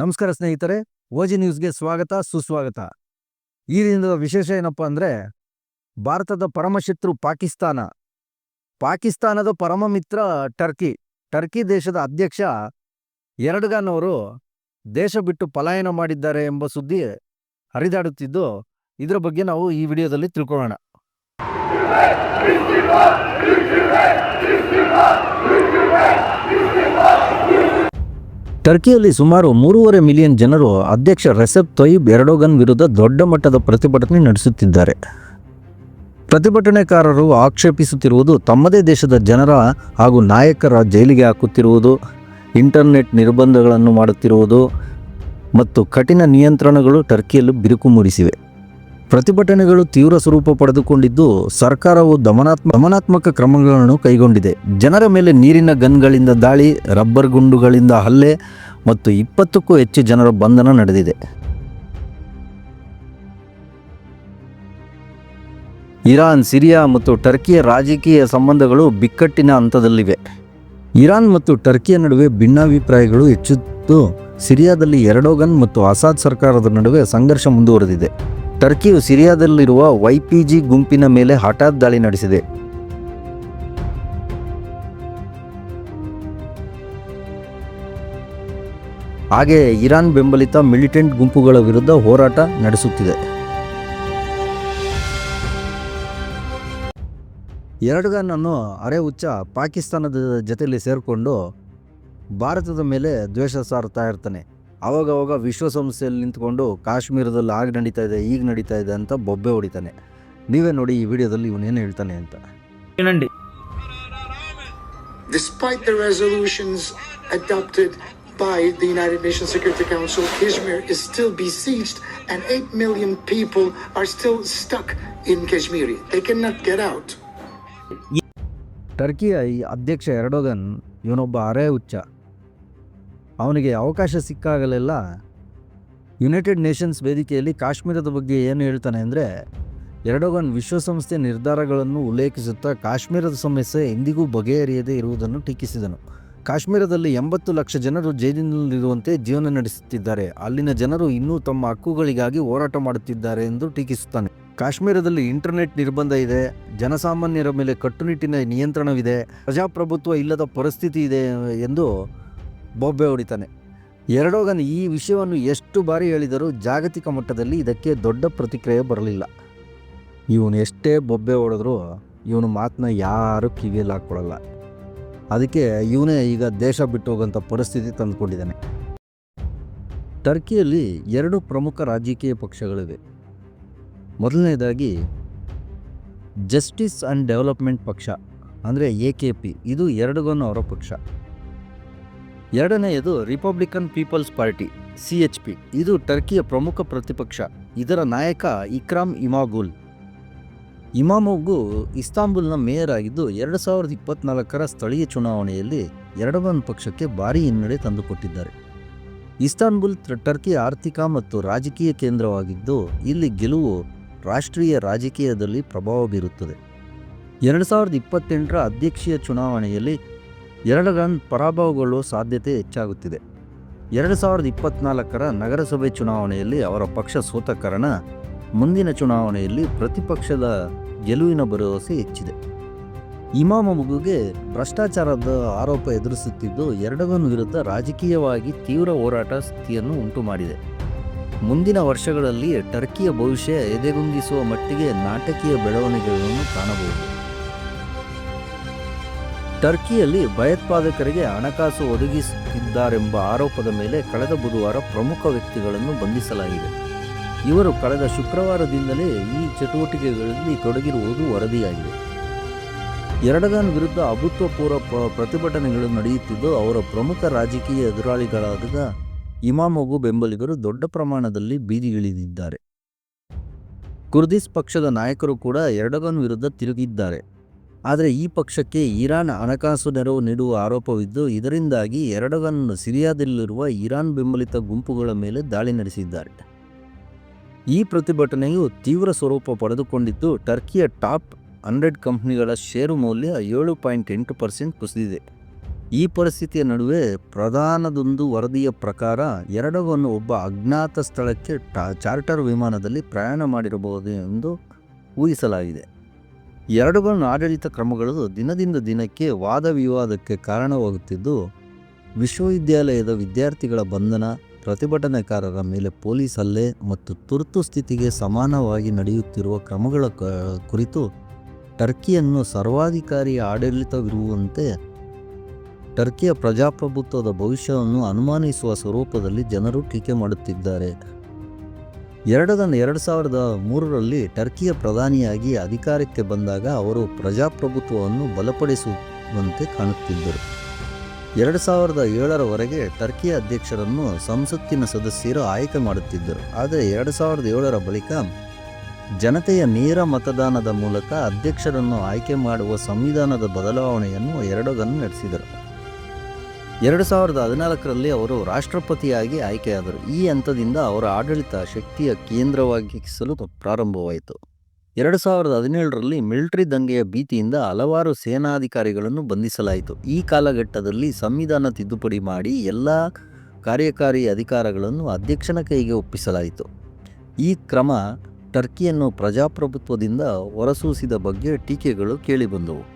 ನಮಸ್ಕಾರ ಸ್ನೇಹಿತರೆ, ಓಜಿ ನ್ಯೂಸ್ಗೆ ಸ್ವಾಗತ, ಸುಸ್ವಾಗತ. ಈ ದಿನದ ವಿಶೇಷ ಏನಪ್ಪ ಅಂದರೆ, ಭಾರತದ ಪರಮಶತ್ರು ಪಾಕಿಸ್ತಾನ. ಪಾಕಿಸ್ತಾನದ ಪರಮ ಮಿತ್ರ ಟರ್ಕಿ. ಟರ್ಕಿ ದೇಶದ ಅಧ್ಯಕ್ಷ ಎರಡ್ಗಾನ್ ಅವರು ದೇಶ ಬಿಟ್ಟು ಪಲಾಯನ ಮಾಡಿದ್ದಾರೆ ಎಂಬ ಸುದ್ದಿ ಹರಿದಾಡುತ್ತಿದ್ದು, ಇದರ ಬಗ್ಗೆ ನಾವು ಈ ವಿಡಿಯೋದಲ್ಲಿ ತಿಳ್ಕೊಳ್ಳೋಣ. ಟರ್ಕಿಯಲ್ಲಿ ಸುಮಾರು ಮೂರುವರೆ ಮಿಲಿಯನ್ ಜನರು ಅಧ್ಯಕ್ಷ ರೆಸೆಪ್ ತೊಯ್ಬ್ ಎರಡೋಗನ್ ವಿರುದ್ಧ ದೊಡ್ಡ ಮಟ್ಟದ ಪ್ರತಿಭಟನೆ ನಡೆಸುತ್ತಿದ್ದಾರೆ. ಪ್ರತಿಭಟನೆಕಾರರು ಆಕ್ಷೇಪಿಸುತ್ತಿರುವುದು ತಮ್ಮದೇ ದೇಶದ ಜನರ ಹಾಗೂ ನಾಯಕರ ಜೈಲಿಗೆ ಹಾಕುತ್ತಿರುವುದು, ಇಂಟರ್ನೆಟ್ ನಿರ್ಬಂಧಗಳನ್ನು ಮಾಡುತ್ತಿರುವುದು ಮತ್ತು ಕಠಿಣ ನಿಯಂತ್ರಣಗಳು ಟರ್ಕಿಯಲ್ಲಿ ಬಿರುಕು ಮೂಡಿಸಿವೆ. ಪ್ರತಿಭಟನೆಗಳು ತೀವ್ರ ಸ್ವರೂಪ ಪಡೆದುಕೊಂಡಿದ್ದು, ಸರ್ಕಾರವು ದಮನಾತ್ಮ, ದಮನಾತ್ಮಕ ಕ್ರಮಗಳನ್ನು ಕೈಗೊಂಡಿದೆ. ಜನರ ಮೇಲೆ ನೀರಿನ ಗನ್ಗಳಿಂದ ದಾಳಿ, ರಬ್ಬರ್ ಗುಂಡುಗಳಿಂದ ಹಲ್ಲೆ ಮತ್ತು ಇಪ್ಪತ್ತಕ್ಕೂ ಹೆಚ್ಚು ಜನರ ಬಂಧನ ನಡೆದಿದೆ. ಇರಾನ್, ಸಿರಿಯಾ ಮತ್ತು ಟರ್ಕಿಯ ರಾಜಕೀಯ ಸಂಬಂಧಗಳು ಬಿಕ್ಕಟ್ಟಿನ ಹಂತದಲ್ಲಿವೆ. ಇರಾನ್ ಮತ್ತು ಟರ್ಕಿಯ ನಡುವೆ ಭಿನ್ನಾಭಿಪ್ರಾಯಗಳು ಹೆಚ್ಚುತ್ತಿದ್ದು, ಸಿರಿಯಾದಲ್ಲಿ ಎರಡೋಗನ್ ಮತ್ತು ಅಸಾದ್ ಸರ್ಕಾರದ ನಡುವೆ ಸಂಘರ್ಷ ಮುಂದುವರೆದಿದೆ. ಟರ್ಕಿಯು ಸಿರಿಯಾದಲ್ಲಿರುವ ವೈಪಿಜಿ ಗುಂಪಿನ ಮೇಲೆ ಹಠಾತ್ ದಾಳಿ ನಡೆಸಿದೆ. ಹಾಗೆ ಇರಾನ್ ಬೆಂಬಲಿತ ಮಿಲಿಟೆಂಟ್ ಗುಂಪುಗಳ ವಿರುದ್ಧ ಹೋರಾಟ ನಡೆಸುತ್ತಿದೆ. ಎರಡ್ಗನ್ನನ್ನು ಅರೆ ಹುಚ್ಚ ಪಾಕಿಸ್ತಾನದ ಜೊತೆಯಲ್ಲಿ ಸೇರಿಕೊಂಡು ಭಾರತದ ಮೇಲೆ ದ್ವೇಷ ಸಾರುತ್ತಾ ಇರ್ತಾನೆ. ಆವಾಗವಾಗ ವಿಶ್ವಸಂಸ್ಥೆಯಲ್ಲಿ ನಿಂತ್ಕೊಂಡು ಕಾಶ್ಮೀರದಲ್ಲಿ ಆಗ ನಡೀತಾ ಇದೆ ಈಗ ನಡೀತಾ ಇದೆ ಅಂತ ಬೊಬ್ಬೆ ಹೊಡಿತಾನೆ ನೀವೇ ನೋಡಿ ಈ ವಿಡಿಯೋದಲ್ಲಿ ಇವನೇನು ಹೇಳ್ತಾನೆ ಅಂತ Despite the resolutions adopted by the United Nations Security Council, Kashmir is still besieged and 8 million people are still stuck in Kashmir. They cannot get out. ಟರ್ಕಿಯ ಈ ಅಧ್ಯಕ್ಷ ಎರಡೋಗನ್ ಇವನೊಬ್ಬ ಅರೆ ಹುಚ್ಚ ಅವನಿಗೆ ಅವಕಾಶ ಸಿಕ್ಕಾಗಲೆಲ್ಲ ಯುನೈಟೆಡ್ ನೇಷನ್ಸ್ ವೇದಿಕೆಯಲ್ಲಿ ಕಾಶ್ಮೀರದ ಬಗ್ಗೆ ಏನು ಹೇಳ್ತಾನೆ ಅಂದರೆ, ಎರಡೋಗನ್ ವಿಶ್ವಸಂಸ್ಥೆ ನಿರ್ಧಾರಗಳನ್ನು ಉಲ್ಲೇಖಿಸುತ್ತಾ ಕಾಶ್ಮೀರದ ಸಮಸ್ಯೆ ಎಂದಿಗೂ ಬಗೆಹರಿಯದೇ ಇರುವುದನ್ನು ಟೀಕಿಸಿದನು. ಕಾಶ್ಮೀರದಲ್ಲಿ ಎಂಬತ್ತು ಲಕ್ಷ ಜನರು ಜೈಲಿನಲ್ಲಿರುವಂತೆ ಜೀವನ ನಡೆಸುತ್ತಿದ್ದಾರೆ. ಅಲ್ಲಿನ ಜನರು ಇನ್ನೂ ತಮ್ಮ ಹಕ್ಕುಗಳಿಗಾಗಿ ಹೋರಾಟ ಮಾಡುತ್ತಿದ್ದಾರೆ ಎಂದು ಟೀಕಿಸುತ್ತಾನೆ. ಕಾಶ್ಮೀರದಲ್ಲಿ ಇಂಟರ್ನೆಟ್ ನಿರ್ಬಂಧ ಇದೆ, ಜನಸಾಮಾನ್ಯರ ಮೇಲೆ ಕಟ್ಟುನಿಟ್ಟಿನ ನಿಯಂತ್ರಣವಿದೆ, ಪ್ರಜಾಪ್ರಭುತ್ವ ಇಲ್ಲದ ಪರಿಸ್ಥಿತಿ ಇದೆ ಎಂದು ಬೊಬ್ಬೆ ಹೊಡಿತಾನೆ. ಎರಡೋಗನ್ ಈ ವಿಷಯವನ್ನು ಎಷ್ಟು ಬಾರಿ ಹೇಳಿದರೂ ಜಾಗತಿಕ ಮಟ್ಟದಲ್ಲಿ ಇದಕ್ಕೆ ದೊಡ್ಡ ಪ್ರತಿಕ್ರಿಯೆ ಬರಲಿಲ್ಲ. ಇವನು ಎಷ್ಟೇ ಬೊಬ್ಬೆ ಹೊಡೆದ್ರೂ ಇವನು ಮಾತನ್ನ ಯಾರೂ ಕಿವಿಯಲ್ಲಿ ಹಾಕ್ಕೊಳ್ಳಲ್ಲ ಅದಕ್ಕೆ ಇವನೇ ಈಗ ದೇಶ ಬಿಟ್ಟು ಹೋಗೋಂಥ ಪರಿಸ್ಥಿತಿ ತಂದುಕೊಂಡಿದ್ದಾನೆ. ಟರ್ಕಿಯಲ್ಲಿ ಎರಡು ಪ್ರಮುಖ ರಾಜಕೀಯ ಪಕ್ಷಗಳಿವೆ. ಮೊದಲನೇದಾಗಿ ಜಸ್ಟಿಸ್ ಆ್ಯಂಡ್ ಡೆವಲಪ್ಮೆಂಟ್ ಪಕ್ಷ, ಅಂದರೆ ಎ ಕೆ ಪಿ, ಇದು ಎರಡಗನ್ ಅವರ ಪಕ್ಷ. ಎರಡನೆಯದು Republican People's Party C H P ಇದು ಟರ್ಕಿಯ ಪ್ರಮುಖ ಪ್ರತಿಪಕ್ಷ. ಇದರ ನಾಯಕ ಇಕ್ರಾಮ್ ಇಮಾಗುಲ್ ಇಮಾಮೋಗು ಇಸ್ತಾಂಬುಲ್ನ ಮೇಯರ್ ಆಗಿದ್ದು ಎರಡು ಸಾವಿರದ ಇಪ್ಪತ್ನಾಲ್ಕರ ಸ್ಥಳೀಯ ಚುನಾವಣೆಯಲ್ಲಿ ಎರಡವನ್ ಪಕ್ಷಕ್ಕೆ ಭಾರೀ ಹಿನ್ನಡೆ ತಂದುಕೊಟ್ಟಿದ್ದಾರೆ. ಇಸ್ತಾನ್ಬುಲ್ ಟರ್ಕಿ ಟರ್ಕಿಯ ಆರ್ಥಿಕ ಮತ್ತು ರಾಜಕೀಯ ಕೇಂದ್ರವಾಗಿದ್ದು, ಇಲ್ಲಿ ಗೆಲುವು ರಾಷ್ಟ್ರೀಯ ರಾಜಕೀಯದಲ್ಲಿ ಪ್ರಭಾವ ಬೀರುತ್ತದೆ. ಎರಡು ಸಾವಿರದ ಇಪ್ಪತ್ತೆಂಟರ ಅಧ್ಯಕ್ಷೀಯ ಚುನಾವಣೆಯಲ್ಲಿ ಎರಡಗನ್ ಪರಾಭವಗೊಳ್ಳುವ ಸಾಧ್ಯತೆ ಹೆಚ್ಚಾಗುತ್ತಿದೆ. ಎರಡು ಸಾವಿರದ ಇಪ್ಪತ್ನಾಲ್ಕರ ನಗರಸಭೆ ಚುನಾವಣೆಯಲ್ಲಿ ಅವರ ಪಕ್ಷ ಸೋತ ಕಾರಣ ಮುಂದಿನ ಚುನಾವಣೆಯಲ್ಲಿ ಪ್ರತಿಪಕ್ಷದ ಗೆಲುವಿನ ಭರವಸೆ ಹೆಚ್ಚಿದೆ. ಇಮಾಮ ಮಗುಗೆ ಭ್ರಷ್ಟಾಚಾರದ ಆರೋಪ ಎದುರಿಸುತ್ತಿದ್ದು ಎರಡಗನ್ ವಿರುದ್ಧ ರಾಜಕೀಯವಾಗಿ ತೀವ್ರ ಹೋರಾಟ ಸ್ಥಿತಿಯನ್ನು ಉಂಟು ಮಾಡಿದೆ ಮುಂದಿನ ವರ್ಷಗಳಲ್ಲಿ ಟರ್ಕಿಯ ಭವಿಷ್ಯ ಎದೆಗುಂದಿಸುವ ಮಟ್ಟಿಗೆ ನಾಟಕೀಯ ಬೆಳವಣಿಗೆಗಳನ್ನು ಕಾಣಬಹುದು. ಟರ್ಕಿಯಲ್ಲಿ ಭಯೋತ್ಪಾದಕರಿಗೆ ಹಣಕಾಸು ಒದಗಿಸುತ್ತಿದ್ದಾರೆಂಬ ಆರೋಪದ ಮೇಲೆ ಕಳೆದ ಬುಧವಾರ ಪ್ರಮುಖ ವ್ಯಕ್ತಿಗಳನ್ನು ಬಂಧಿಸಲಾಗಿದೆ. ಇವರು ಕಳೆದ ಶುಕ್ರವಾರದಿಂದಲೇ ಈ ಚಟುವಟಿಕೆಗಳಲ್ಲಿ ತೊಡಗಿರುವುದು ವರದಿಯಾಗಿದೆ. ಎರಡಗಾನ್ ವಿರುದ್ಧ ಅಭೂತಪೂರ್ವ ಪ್ರತಿಭಟನೆಗಳು ನಡೆಯುತ್ತಿದ್ದು, ಅವರ ಪ್ರಮುಖ ರಾಜಕೀಯ ಎದುರಾಳಿಗಳಾದ ಇಮಾಮೊಗು ಬೆಂಬಲಿಗರು ದೊಡ್ಡ ಪ್ರಮಾಣದಲ್ಲಿ ಬೀದಿಗಿಳಿದಿದ್ದಾರೆ. ಕುರ್ದಿಸ್ ಪಕ್ಷದ ನಾಯಕರು ಕೂಡ ಎರಡಗನ್ ವಿರುದ್ಧ ತಿರುಗಿದ್ದಾರೆ. ಆದರೆ ಈ ಪಕ್ಷಕ್ಕೆ ಇರಾನ್ ಹಣಕಾಸು ನೆರವು ನೀಡುವ ಆರೋಪವಿದ್ದು, ಇದರಿಂದಾಗಿ ಎರಡಗನ್ನು ಸಿರಿಯಾದಲ್ಲಿರುವ ಇರಾನ್ ಬೆಂಬಲಿತ ಗುಂಪುಗಳ ಮೇಲೆ ದಾಳಿ ನಡೆಸಿದ್ದಾರೆ. ಈ ಪ್ರತಿಭಟನೆಯು ತೀವ್ರ ಸ್ವರೂಪ ಪಡೆದುಕೊಂಡಿದ್ದು, ಟರ್ಕಿಯ ಟಾಪ್ ಹಂಡ್ರೆಡ್ ಕಂಪ್ನಿಗಳ ಷೇರು ಮೌಲ್ಯ ಏಳು ಪಾಯಿಂಟ್ ಎಂಟು ಪರ್ಸೆಂಟ್ ಕುಸಿದಿದೆ. ಈ ಪರಿಸ್ಥಿತಿಯ ನಡುವೆ ಪ್ರಧಾನದೊಂದು ವರದಿಯ ಪ್ರಕಾರ ಎರಡಗನ್ನು ಒಬ್ಬ ಅಜ್ಞಾತ ಸ್ಥಳಕ್ಕೆ ಚಾರ್ಟರ್ ವಿಮಾನದಲ್ಲಿ ಪ್ರಯಾಣ ಮಾಡಿರಬಹುದು ಎಂದು ಊಹಿಸಲಾಗಿದೆ. ಎರಡಗನ್ ಆಡಳಿತ ಕ್ರಮಗಳು ದಿನದಿಂದ ದಿನಕ್ಕೆ ವಾದ ವಿವಾದಕ್ಕೆ ಕಾರಣವಾಗುತ್ತಿದ್ದು, ವಿಶ್ವವಿದ್ಯಾಲಯದ ವಿದ್ಯಾರ್ಥಿಗಳ ಬಂಧನ, ಪ್ರತಿಭಟನೆಕಾರರ ಮೇಲೆ ಪೊಲೀಸ್ ಹಲ್ಲೆ ಮತ್ತು ತುರ್ತು ಸ್ಥಿತಿಗೆ ಸಮಾನವಾಗಿ ನಡೆಯುತ್ತಿರುವ ಕ್ರಮಗಳ ಕುರಿತು ಟರ್ಕಿಯನ್ನು ಸರ್ವಾಧಿಕಾರಿ ಆಡಳಿತವಿರುವಂತೆ ಟರ್ಕಿಯ ಪ್ರಜಾಪ್ರಭುತ್ವದ ಭವಿಷ್ಯವನ್ನು ಅನುಮಾನಿಸುವ ಸ್ವರೂಪದಲ್ಲಿ ಜನರು ಟೀಕೆ ಮಾಡುತ್ತಿದ್ದಾರೆ. ಎರಡದನ್ನು ಎರಡು ಸಾವಿರದ ಮೂರರಲ್ಲಿ ಟರ್ಕಿಯ ಪ್ರಧಾನಿಯಾಗಿ ಅಧಿಕಾರಕ್ಕೆ ಬಂದಾಗ ಅವರು ಪ್ರಜಾಪ್ರಭುತ್ವವನ್ನು ಬಲಪಡಿಸುವಂತೆ ಕಾಣುತ್ತಿದ್ದರು. ಎರಡು ಸಾವಿರದ ಏಳರವರೆಗೆ ಟರ್ಕಿಯ ಅಧ್ಯಕ್ಷರನ್ನು ಸಂಸತ್ತಿನ ಸದಸ್ಯರು ಆಯ್ಕೆ ಮಾಡುತ್ತಿದ್ದರು. ಆದರೆ ಎರಡು ಸಾವಿರದ ಏಳರ ಬಳಿಕ ಜನತೆಯ ನೇರ ಮತದಾನದ ಮೂಲಕ ಅಧ್ಯಕ್ಷರನ್ನು ಆಯ್ಕೆ ಮಾಡುವ ಸಂವಿಧಾನದ ಬದಲಾವಣೆಯನ್ನು ಎರಡಗನ್ನು ನಡೆಸಿದರು. ಎರಡು ಸಾವಿರದ ಹದಿನಾಲ್ಕರಲ್ಲಿ ಅವರು ರಾಷ್ಟ್ರಪತಿಯಾಗಿ ಆಯ್ಕೆಯಾದರು. ಈ ಹಂತದಿಂದ ಅವರ ಆಡಳಿತ ಶಕ್ತಿಯ ಕೇಂದ್ರವಾಗಿಸಲು ಪ್ರಾರಂಭವಾಯಿತು. ಎರಡು ಸಾವಿರದ ಹದಿನೇಳರಲ್ಲಿ ಮಿಲಿಟರಿ ದಂಗೆಯ ಭೀತಿಯಿಂದ ಹಲವಾರು ಸೇನಾಧಿಕಾರಿಗಳನ್ನು ಬಂಧಿಸಲಾಯಿತು. ಈ ಕಾಲಘಟ್ಟದಲ್ಲಿ ಸಂವಿಧಾನ ತಿದ್ದುಪಡಿ ಮಾಡಿ ಎಲ್ಲ ಕಾರ್ಯಕಾರಿ ಅಧಿಕಾರಗಳನ್ನು ಅಧ್ಯಕ್ಷನ ಕೈಗೆ ಒಪ್ಪಿಸಲಾಯಿತು. ಈ ಕ್ರಮ ಟರ್ಕಿಯನ್ನು ಪ್ರಜಾಪ್ರಭುತ್ವದಿಂದ ಹೊರಸೂಸಿದ ಬಗ್ಗೆ ಟೀಕೆಗಳು ಕೇಳಿಬಂದವು.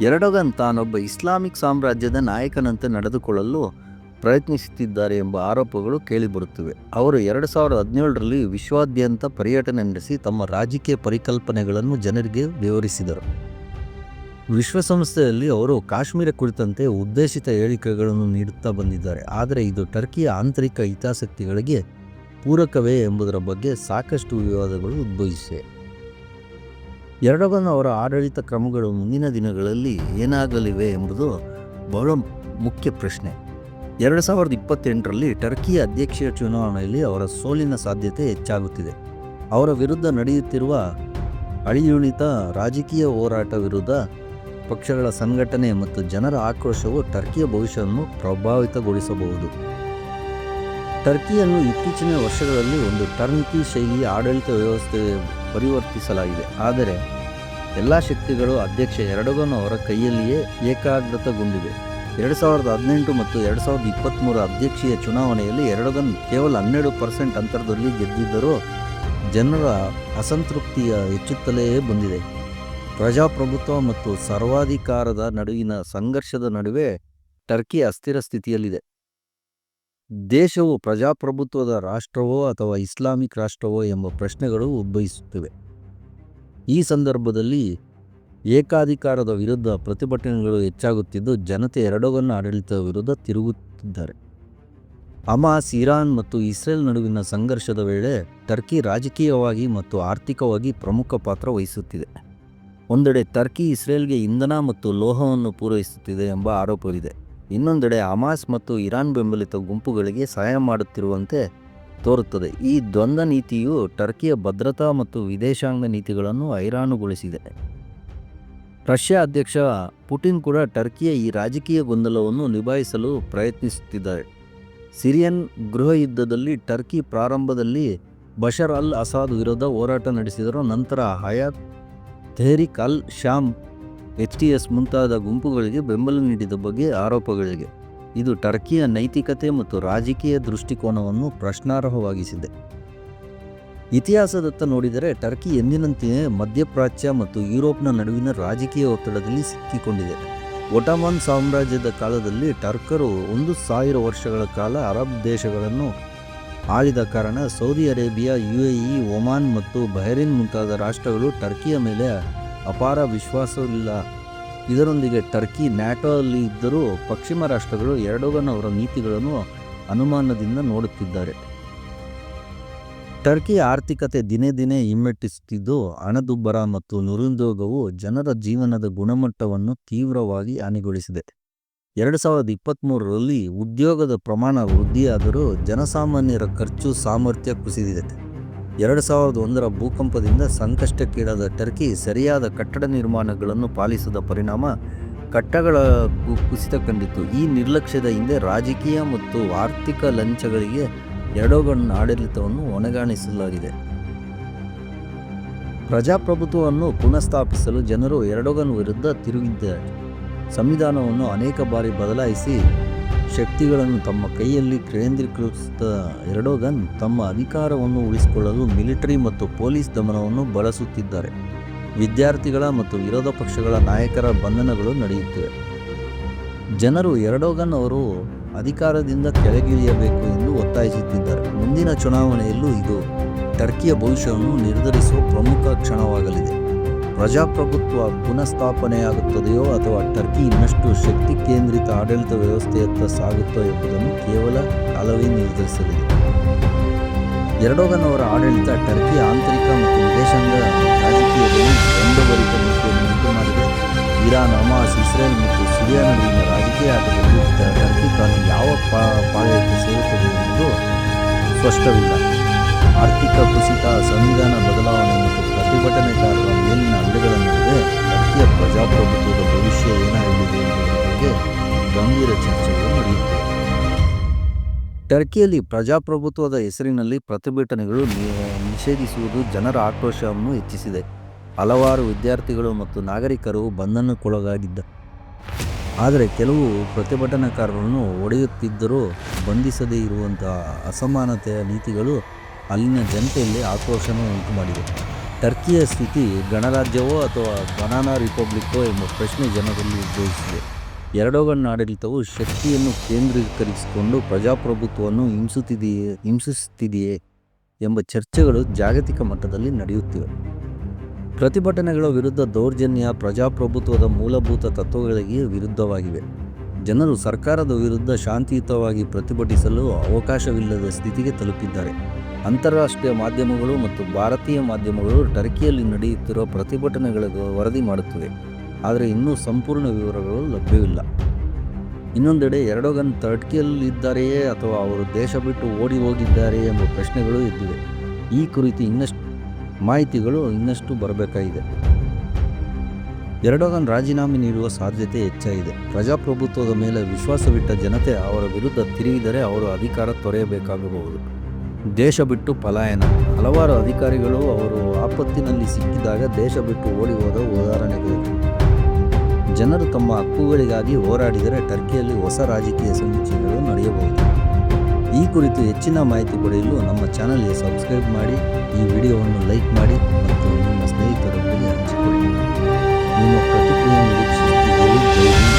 ಎರಡಗನ್ ತಾನೊಬ್ಬ ಇಸ್ಲಾಮಿಕ್ ಸಾಮ್ರಾಜ್ಯದ ನಾಯಕನಂತೆ ನಡೆದುಕೊಳ್ಳಲು ಪ್ರಯತ್ನಿಸುತ್ತಿದ್ದಾರೆ ಎಂಬ ಆರೋಪಗಳು ಕೇಳಿಬರುತ್ತಿವೆ. ಅವರು ಎರಡು ಸಾವಿರದ ಹದಿನೇಳರಲ್ಲಿ ವಿಶ್ವಾದ್ಯಂತ ಪರ್ಯಟನೆ ನಡೆಸಿ ತಮ್ಮ ರಾಜಕೀಯ ಪರಿಕಲ್ಪನೆಗಳನ್ನು ಜನರಿಗೆ ವಿವರಿಸಿದರು. ವಿಶ್ವಸಂಸ್ಥೆಯಲ್ಲಿ ಅವರು ಕಾಶ್ಮೀರ ಕುರಿತಂತೆ ಉದ್ದೇಶಿತ ಹೇಳಿಕೆಗಳನ್ನು ನೀಡುತ್ತಾ ಬಂದಿದ್ದಾರೆ. ಆದರೆ ಇದು ಟರ್ಕಿಯ ಆಂತರಿಕ ಹಿತಾಸಕ್ತಿಗಳಿಗೆ ಪೂರಕವೇ ಎಂಬುದರ ಬಗ್ಗೆ ಸಾಕಷ್ಟು ವಿವಾದಗಳು ಉದ್ಭವಿಸಿವೆ. ಎರಡಗನ್ ಅವರ ಆಡಳಿತ ಕ್ರಮಗಳು ಮುಂದಿನ ದಿನಗಳಲ್ಲಿ ಏನಾಗಲಿವೆ ಎಂಬುದು ಬಹಳ ಮುಖ್ಯ ಪ್ರಶ್ನೆ. ಎರಡು ಸಾವಿರದ ಇಪ್ಪತ್ತೆಂಟರಲ್ಲಿ ಟರ್ಕಿಯ ಅಧ್ಯಕ್ಷೀಯ ಚುನಾವಣೆಯಲ್ಲಿ ಅವರ ಸೋಲಿನ ಸಾಧ್ಯತೆ ಹೆಚ್ಚಾಗುತ್ತಿದೆ. ಅವರ ವಿರುದ್ಧ ನಡೆಯುತ್ತಿರುವ ಅಳಿಯುಳಿತ ರಾಜಕೀಯ ಹೋರಾಟ ವಿರುದ್ಧ ಪಕ್ಷಗಳ ಸಂಘಟನೆ ಮತ್ತು ಜನರ ಆಕ್ರೋಶವು ಟರ್ಕಿಯ ಭವಿಷ್ಯವನ್ನು ಪ್ರಭಾವಿತಗೊಳಿಸಬಹುದು. ಟರ್ಕಿಯನ್ನು ಇತ್ತೀಚಿನ ವರ್ಷಗಳಲ್ಲಿ ಒಂದು ಟರ್ನ್ಕಿ ಶೈಲಿಯ ಆಡಳಿತ ವ್ಯವಸ್ಥೆ ಪರಿವರ್ತಿಸಲಾಗಿದೆ. ಆದರೆ, ಎಲ್ಲ ಶಕ್ತಿಗಳು ಅಧ್ಯಕ್ಷ ಎರಡಗನ್ ಅವರ ಕೈಯಲ್ಲಿಯೇ ಏಕಾಗ್ರತಗೊಂಡಿವೆ. ಎರಡು ಸಾವಿರದ ಹದಿನೆಂಟು ಮತ್ತು ಎರಡು ಸಾವಿರದ ಇಪ್ಪತ್ತ್ಮೂರ ಅಧ್ಯಕ್ಷೀಯ ಚುನಾವಣೆಯಲ್ಲಿ ಎರಡಗನ್ ಕೇವಲ ಹನ್ನೆರಡು ಪರ್ಸೆಂಟ್ ಅಂತರದಲ್ಲಿ ಗೆದ್ದಿದ್ದರೂ ಜನರ ಅಸಂತೃಪ್ತಿಯ ಹೆಚ್ಚುತ್ತಲೇ ಬಂದಿದೆ. ಪ್ರಜಾಪ್ರಭುತ್ವ ಮತ್ತು ಸರ್ವಾಧಿಕಾರದ ನಡುವಿನ ಸಂಘರ್ಷದ ನಡುವೆ ಟರ್ಕಿ ಅಸ್ಥಿರ ಸ್ಥಿತಿಯಲ್ಲಿದೆ. ದೇಶವು ಪ್ರಜಾಪ್ರಭುತ್ವದ ರಾಷ್ಟ್ರವೋ ಅಥವಾ ಇಸ್ಲಾಮಿಕ್ ರಾಷ್ಟ್ರವೋ ಎಂಬ ಪ್ರಶ್ನೆಗಳು ಉದ್ಭವಿಸುತ್ತಿವೆ. ಈ ಸಂದರ್ಭದಲ್ಲಿ ಏಕಾಧಿಕಾರದ ವಿರುದ್ಧ ಪ್ರತಿಭಟನೆಗಳು ಹೆಚ್ಚಾಗುತ್ತಿದ್ದು, ಜನತೆ ಎರಡೊಗನ್ನು ಆಡಳಿತದ ವಿರುದ್ಧ ತಿರುಗುತ್ತಿದ್ದಾರೆ. ಅಮಾಸ್ ಇರಾನ್ ಮತ್ತು ಇಸ್ರೇಲ್ ನಡುವಿನ ಸಂಘರ್ಷದ ವೇಳೆ ಟರ್ಕಿ ರಾಜಕೀಯವಾಗಿ ಮತ್ತು ಆರ್ಥಿಕವಾಗಿ ಪ್ರಮುಖ ಪಾತ್ರ ವಹಿಸುತ್ತಿದೆ. ಒಂದೆಡೆ ಟರ್ಕಿ ಇಸ್ರೇಲ್ಗೆ ಇಂಧನ ಮತ್ತು ಲೋಹವನ್ನು ಪೂರೈಸುತ್ತಿದೆ ಎಂಬ ಆರೋಪವಿದೆ. ಇನ್ನೊಂದೆಡೆ ಹಮಾಸ್ ಮತ್ತು ಇರಾನ್ ಬೆಂಬಲಿತ ಗುಂಪುಗಳಿಗೆ ಸಹಾಯ ಮಾಡುತ್ತಿರುವಂತೆ ತೋರುತ್ತದೆ. ಈ ದ್ವಂದ್ವ ನೀತಿಯು ಟರ್ಕಿಯ ಭದ್ರತಾ ಮತ್ತು ವಿದೇಶಾಂಗ ನೀತಿಗಳನ್ನು ಹೈರಾಣುಗೊಳಿಸಿದೆ. ರಷ್ಯಾ ಅಧ್ಯಕ್ಷ ಪುಟಿನ್ ಕೂಡ ಟರ್ಕಿಯ ಈ ರಾಜಕೀಯ ಗೊಂದಲವನ್ನು ನಿಭಾಯಿಸಲು ಪ್ರಯತ್ನಿಸುತ್ತಿದ್ದಾರೆ. ಸಿರಿಯನ್ ಗೃಹ ಯುದ್ಧದಲ್ಲಿ ಟರ್ಕಿ ಪ್ರಾರಂಭದಲ್ಲಿ ಬಷರ್ ಅಲ್ ಅಸಾದ್ ವಿರುದ್ಧ ಹೋರಾಟ ನಡೆಸಿದರು. ನಂತರ ಹಯಾತ್ ತೆಹರಿಕ್ ಅಲ್ ಶಾಮ್ ಎಚ್ ಟಿ ಎಸ್ ಮುಂತಾದ ಗುಂಪುಗಳಿಗೆ ಬೆಂಬಲ ನೀಡಿದ ಬಗ್ಗೆ ಆರೋಪಗಳಿಗೆ. ಇದು ಟರ್ಕಿಯ ನೈತಿಕತೆ ಮತ್ತು ರಾಜಕೀಯ ದೃಷ್ಟಿಕೋನವನ್ನು ಪ್ರಶ್ನಾರ್ಹವಾಗಿಸಿದೆ. ಇತಿಹಾಸದತ್ತ ನೋಡಿದರೆ ಟರ್ಕಿ ಎಂದಿನಂತೆಯೇ ಮಧ್ಯಪ್ರಾಚ್ಯ ಮತ್ತು ಯುರೋಪ್ನ ನಡುವಿನ ರಾಜಕೀಯ ಒತ್ತಡದಲ್ಲಿ ಸಿಕ್ಕಿಕೊಂಡಿದೆ. ಒಟಮಾನ್ ಸಾಮ್ರಾಜ್ಯದ ಕಾಲದಲ್ಲಿ ಟರ್ಕರು ಒಂದು ಸಾವಿರ ವರ್ಷಗಳ ಕಾಲ ಅರಬ್ ದೇಶಗಳನ್ನು ಆಳಿದ ಕಾರಣ Saudi Arabia U A Oman ಮತ್ತು ಬಹರೇನ್ ಮುಂತಾದ ರಾಷ್ಟ್ರಗಳು ಟರ್ಕಿಯ ಮೇಲೆ ಅಪಾರ ವಿಶ್ವಾಸವಿಲ್ಲ. ಇದರೊಂದಿಗೆ ಟರ್ಕಿ, ನ್ಯಾಟೋ ಅಲ್ಲಿ ಇದ್ದರೂ ಪಶ್ಚಿಮ ರಾಷ್ಟ್ರಗಳು ಎರಡೋಗನ್ ಅವರ ನೀತಿಗಳನ್ನು ಅನುಮಾನದಿಂದ ನೋಡುತ್ತಿದ್ದಾರೆ. ಟರ್ಕಿ ಆರ್ಥಿಕತೆ ದಿನೇ ದಿನೇ ಹಿಮ್ಮೆಟ್ಟಿಸುತ್ತಿದ್ದು, ಹಣದುಬ್ಬರ ಮತ್ತು ನಿರುದ್ಯೋಗವು ಜನರ ಜೀವನದ ಗುಣಮಟ್ಟವನ್ನು ತೀವ್ರವಾಗಿ ಹಾನಿಗೊಳಿಸಿದೆ. ಎರಡು ಸಾವಿರದ ಇಪ್ಪತ್ತ್ಮೂರರಲ್ಲಿ ಉದ್ಯೋಗದ ಪ್ರಮಾಣ ವೃದ್ಧಿಯಾದರೂ ಜನಸಾಮಾನ್ಯರ ಖರ್ಚು ಸಾಮರ್ಥ್ಯ ಕುಸಿದಿದೆ. ಎರಡು ಸಾವಿರದ ಒಂದರ ಭೂಕಂಪದಿಂದ ಸಂಕಷ್ಟಕ್ಕೀಡಾದ ಟರ್ಕಿ ಸರಿಯಾದ ಕಟ್ಟಡ ನಿರ್ಮಾಣಗಳನ್ನು ಪಾಲಿಸದ ಪರಿಣಾಮ ಕಟ್ಟಗಳ ಕುಸಿತ ಕಂಡಿತು ಈ ನಿರ್ಲಕ್ಷ್ಯದ ಹಿಂದೆ ರಾಜಕೀಯ ಮತ್ತು ಆರ್ಥಿಕ ಲಂಚಗಳಿಗೆ ಎರಡೋಗಣ್ಣ ಆಡಳಿತವನ್ನು ಒಣಗಾಣಿಸಲಾಗಿದೆ ಪ್ರಜಾಪ್ರಭುತ್ವವನ್ನು ಪುನಃಸ್ಥಾಪಿಸಲು ಜನರು ಎರಡೋಗನ್ ವಿರುದ್ಧ ತಿರುಗಿದ್ದಾರೆ. ಸಂವಿಧಾನವನ್ನು ಅನೇಕ ಬಾರಿ ಬದಲಾಯಿಸಿ ಶಕ್ತಿಗಳನ್ನು ತಮ್ಮ ಕೈಯಲ್ಲಿ ಕೇಂದ್ರೀಕೃತ ಎರಡೋಗನ್ ತಮ್ಮ ಅಧಿಕಾರವನ್ನು ಉಳಿಸಿಕೊಳ್ಳಲು ಮಿಲಿಟರಿ ಮತ್ತು ಪೊಲೀಸ್ ದಮನವನ್ನು ಬಳಸುತ್ತಿದ್ದಾರೆ. ವಿದ್ಯಾರ್ಥಿಗಳ ಮತ್ತು ವಿರೋಧ ಪಕ್ಷಗಳ ನಾಯಕರ ಬಂಧನಗಳು ನಡೆಯುತ್ತಿವೆ. ಜನರು ಎರಡೋಗನ್ ಅವರು ಅಧಿಕಾರದಿಂದ ಕೆಳಗಿಳಿಯಬೇಕು ಎಂದು ಒತ್ತಾಯಿಸುತ್ತಿದ್ದಾರೆ. ಮುಂದಿನ ಚುನಾವಣೆಯಲ್ಲೂ ಇದು ಟರ್ಕಿಯ ಭವಿಷ್ಯವನ್ನು ನಿರ್ಧರಿಸುವ ಪ್ರಮುಖ ಕ್ಷಣವಾಗಲಿದೆ. ಪ್ರಜಾಪ್ರಭುತ್ವ ಪುನಃಸ್ಥಾಪನೆಯಾಗುತ್ತದೆಯೋ ಅಥವಾ ಟರ್ಕಿ ಇನ್ನಷ್ಟು ಶಕ್ತಿ ಕೇಂದ್ರಿತ ಆಡಳಿತ ವ್ಯವಸ್ಥೆಯತ್ತ ಸಾಗುತ್ತೋ ಎಂಬುದನ್ನು ಕೇವಲ ಕಾಲವೇ ನಿರ್ಧರಿಸಲಿದೆ. ಎರಡೋಗನ್ ಆಡಳಿತ ಟರ್ಕಿ ಆಂತರಿಕ ಮತ್ತು ವಿದೇಶಾಂಗ ರಾಜಕೀಯದಲ್ಲಿ ಒಂದುವರಿತ ನೀತಿಯನ್ನು ಉಂಟು ಮಾಡಿದೆ ಇರಾನ್ ಅಮಾಸ್ ಇಸ್ರೇಲ್ ಮತ್ತು ಸಿರಿಯಾ ನಡುವಿನ ರಾಜಕೀಯ ಆಟದಲ್ಲಿ ಟರ್ಕಿ ತಾನು ಯಾವ ಪಾಳ್ಯಕ್ಕೆ ಸೇರುತ್ತದೆ ಎಂಬುದು ಸ್ಪಷ್ಟವಿಲ್ಲ. ಆರ್ಥಿಕ ಕುಸಿತ, ಸಂವಿಧಾನ ಬದಲಾವಣೆ ಮತ್ತು ಪ್ರತಿಭಟನೆಗಾರರ ಮೇಲಿನ ಹಲ್ಲೆಗಳ ನಡುವೆ ಭಾರತೀಯ ಪ್ರಜಾಪ್ರಭುತ್ವದ ಭವಿಷ್ಯ ಏನಾಗಲಿದೆ ಎಂಬುದರ ಬಗ್ಗೆ ಗಂಭೀರ ಚರ್ಚೆಗಳು ನಡೆಯುತ್ತವೆ ಟರ್ಕಿಯಲ್ಲಿ ಪ್ರಜಾಪ್ರಭುತ್ವದ ಹೆಸರಿನಲ್ಲಿ ಪ್ರತಿಭಟನೆಗಳು ನಿಷೇಧಿಸುವುದು ಜನರ ಆಕ್ರೋಶವನ್ನು ಹೆಚ್ಚಿಸಿದೆ. ಹಲವಾರು ವಿದ್ಯಾರ್ಥಿಗಳು ಮತ್ತು ನಾಗರಿಕರು ಬಂಧನಕ್ಕೊಳಗಾಗಿದ್ದ. ಆದರೆ ಕೆಲವು ಪ್ರತಿಭಟನಾಕಾರರನ್ನು ಒಡೆಯುತ್ತಿದ್ದರೂ ಬಂಧಿಸದೇ ಇರುವಂತಹ ಅಸಮಾನತೆಯ ನೀತಿಗಳು ಅಲ್ಲಿನ ಜನತೆಯಲ್ಲಿ ಆಕ್ರೋಶವನ್ನು ಉಂಟು ಮಾಡಿದೆ. ಟರ್ಕಿಯ ಸ್ಥಿತಿ ಗಣರಾಜ್ಯವೋ ಅಥವಾ ಬನಾನಾ ರಿಪಬ್ಲಿಕ್ಕೋ ಎಂಬ ಪ್ರಶ್ನೆ ಜನರಲ್ಲಿ ಉದ್ಭವಿಸಿದೆ. ಎರಡೋ ಆಡಳಿತವು ಶಕ್ತಿಯನ್ನು ಕೇಂದ್ರೀಕರಿಸಿಕೊಂಡು ಪ್ರಜಾಪ್ರಭುತ್ವವನ್ನು ಹಿಂಸುತ್ತಿದೆಯೇ, ಹಿಂಸಿಸುತ್ತಿದೆಯೇ ಎಂಬ ಚರ್ಚೆಗಳು ಜಾಗತಿಕ ಮಟ್ಟದಲ್ಲಿ ನಡೆಯುತ್ತಿವೆ. ಪ್ರತಿಭಟನೆಗಳ ವಿರುದ್ಧ ದೌರ್ಜನ್ಯ, ಪ್ರಜಾಪ್ರಭುತ್ವದ ಮೂಲಭೂತ ತತ್ವಗಳಿಗೆ ವಿರುದ್ಧವಾಗಿವೆ. ಜನರು ಸರ್ಕಾರದ ವಿರುದ್ಧ ಶಾಂತಿಯುತವಾಗಿ ಪ್ರತಿಭಟಿಸಲು ಅವಕಾಶವಿಲ್ಲದ ಸ್ಥಿತಿಗೆ ತಲುಪಿದ್ದಾರೆ. ಅಂತಾರಾಷ್ಟ್ರೀಯ ಮಾಧ್ಯಮಗಳು ಮತ್ತು ಭಾರತೀಯ ಮಾಧ್ಯಮಗಳು ಟರ್ಕಿಯಲ್ಲಿ ನಡೆಯುತ್ತಿರುವ ಪ್ರತಿಭಟನೆಗಳ ವರದಿ ಮಾಡುತ್ತಿವೆ. ಆದರೆ ಇನ್ನೂ ಸಂಪೂರ್ಣ ವಿವರಗಳು ಲಭ್ಯವಿಲ್ಲ. ಇನ್ನೊಂದೆಡೆ ಎರಡೋಗನ್ ಟರ್ಕಿಯಲ್ಲಿದ್ದಾರೆಯೇ ಅಥವಾ ಅವರು ದೇಶ ಬಿಟ್ಟು ಓಡಿ ಹೋಗಿದ್ದಾರೆಯೇ ಎಂಬ ಪ್ರಶ್ನೆಗಳು ಇದ್ದಿವೆ ಈ ಕುರಿತು ಇನ್ನಷ್ಟು ಮಾಹಿತಿಗಳು ಇನ್ನಷ್ಟು ಬರಬೇಕಾಗಿದೆ. ಎರಡೋಗನ್ ರಾಜೀನಾಮೆ ನೀಡುವ ಸಾಧ್ಯತೆ ಹೆಚ್ಚಾಗಿದೆ ಪ್ರಜಾಪ್ರಭುತ್ವದ ಮೇಲೆ ವಿಶ್ವಾಸವಿಟ್ಟ ಜನತೆ ಅವರ ವಿರುದ್ಧ ತಿರುಗಿದರೆ ಅವರು ಅಧಿಕಾರ ತೊರೆಯಬೇಕಾಗಬಹುದು. ದೇಶ ಬಿಟ್ಟು ಪಲಾಯನ. ಹಲವಾರು ಅಧಿಕಾರಿಗಳು ಅವರು ಆಪತ್ತಿನಲ್ಲಿ ಸಿಕ್ಕಿದಾಗ ದೇಶ ಬಿಟ್ಟು ಓಡಿ ಹೋದ ಉದಾಹರಣೆಗಳಿವೆ ಜನರು ತಮ್ಮ ಹಕ್ಕುಗಳಿಗಾಗಿ ಹೋರಾಡಿದರೆ ಟರ್ಕಿಯಲ್ಲಿ ಹೊಸ ರಾಜಕೀಯ ಸಮೀಕ್ಷೆಗಳು ನಡೆಯಬಹುದು. ಈ ಕುರಿತು ಹೆಚ್ಚಿನ ಮಾಹಿತಿ ಪಡೆಯಲು ನಮ್ಮ ಚಾನಲ್ಗೆ ಸಬ್ಸ್ಕ್ರೈಬ್ ಮಾಡಿ, ಈ ವಿಡಿಯೋವನ್ನು ಲೈಕ್ ಮಾಡಿ ಮತ್ತು ನಿಮ್ಮ ಸ್ನೇಹಿತರೊಂದಿಗೆ ಹಂಚಿಕೊಳ್ಳಿ. ನಿಮ್ಮ ಪ್ರತಿಕ್ರಿಯೆ.